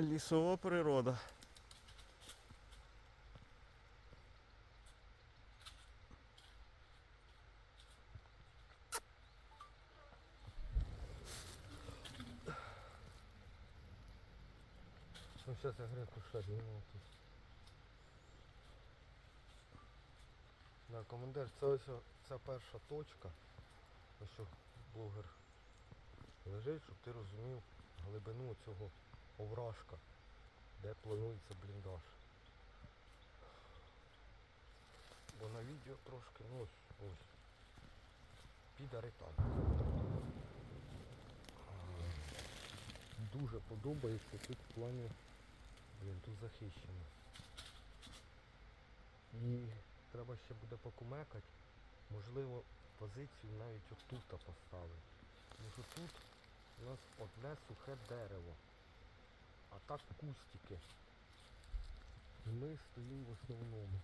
Лісова природа. Ну сейчас я греку зніму тут. Да, командир, це ось ця перша точка. Ось блогер лежить, щоб ти розумів глибину цього овражка, де планується бліндаж. Бо на відео трошки, ну ось, ось. Підари там. Дуже подобається тут в плані, блін, тут захищено. І треба ще буде покумекати, можливо, позицію навіть отут поставити. Тому що тут у нас одне сухе дерево, а так кустики. Ми стоїмо в основному.